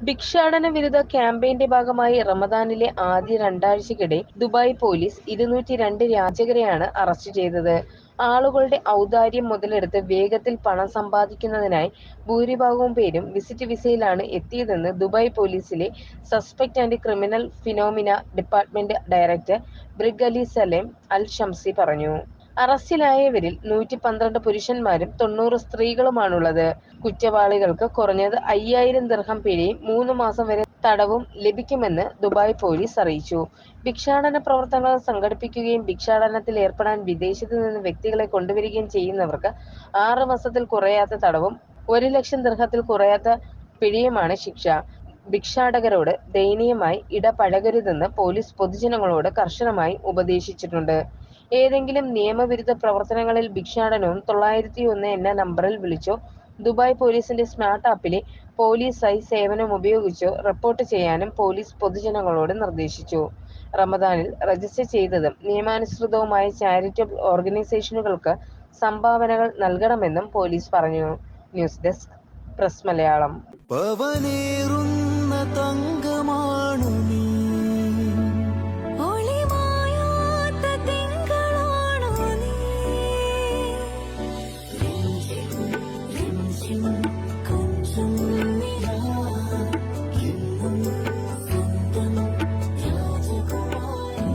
ഭിക്ഷാടന വിരുദ്ധ ക്യാമ്പയിന്റെ ഭാഗമായി റമദാനിലെ ആദ്യ രണ്ടാഴ്ചക്കിടെ ദുബായ് പോലീസ് ഇരുന്നൂറ്റി രണ്ട് യാചകരെയാണ് അറസ്റ്റ് ചെയ്തത്. ആളുകളുടെ ഔദാര്യം മുതലെടുത്ത് വേഗത്തിൽ പണം സമ്പാദിക്കുന്നതിനായി ഭൂരിഭാഗവും പേരും വിസിറ്റ് വിസയിലാണ് എത്തിയതെന്ന് ദുബായ് പോലീസിലെ suspect and criminal phenomena department director brig Ali Salem Al Shamsi പറഞ്ഞു. അറസ്റ്റിലായവരിൽ നൂറ്റി പന്ത്രണ്ട് പുരുഷന്മാരും തൊണ്ണൂറ് സ്ത്രീകളുമാണുള്ളത്. കുറ്റവാളികൾക്ക് കുറഞ്ഞത് അയ്യായിരം ദർഹം പിഴയും മൂന്ന് മാസം വരെ തടവും ലഭിക്കുമെന്ന് ദുബായ് പോലീസ് അറിയിച്ചു. ഭിക്ഷാടന പ്രവർത്തനങ്ങൾ സംഘടിപ്പിക്കുകയും ഭിക്ഷാടനത്തിൽ ഏർപ്പെടാൻ വിദേശത്ത് നിന്ന് വ്യക്തികളെ കൊണ്ടുവരികയും ചെയ്യുന്നവർക്ക് ആറ് മാസത്തിൽ കുറയാത്ത തടവും ഒരു ലക്ഷം ദർഹത്തിൽ കുറയാത്ത പിഴയുമാണ് ശിക്ഷ. ഭിക്ഷാടകരോട് ദയനീയമായി ഇടപഴകരുതെന്ന് പോലീസ് പൊതുജനങ്ങളോട് കർശനമായി ഉപദേശിച്ചിട്ടുണ്ട്. ഏതെങ്കിലും നിയമവിരുദ്ധ പ്രവർത്തനങ്ങളിൽ ഭിക്ഷാടനവും തൊള്ളായിരത്തി ഒന്ന് എന്ന നമ്പറിൽ വിളിച്ചോ ദുബായ് പോലീസിന്റെ സ്മാർട്ട് ആപ്പിലെ പോലീസായി സേവനം ഉപയോഗിച്ചോ റിപ്പോർട്ട് ചെയ്യാനും പോലീസ് പൊതുജനങ്ങളോട് നിർദ്ദേശിച്ചു. റമദാനിൽ രജിസ്റ്റർ ചെയ്തതും നിയമാനുസൃതവുമായ ചാരിറ്റബിൾ ഓർഗനൈസേഷനുകൾക്ക് സംഭാവനകൾ നൽകണമെന്നും പോലീസ് പറഞ്ഞു. News desk press Malayalam.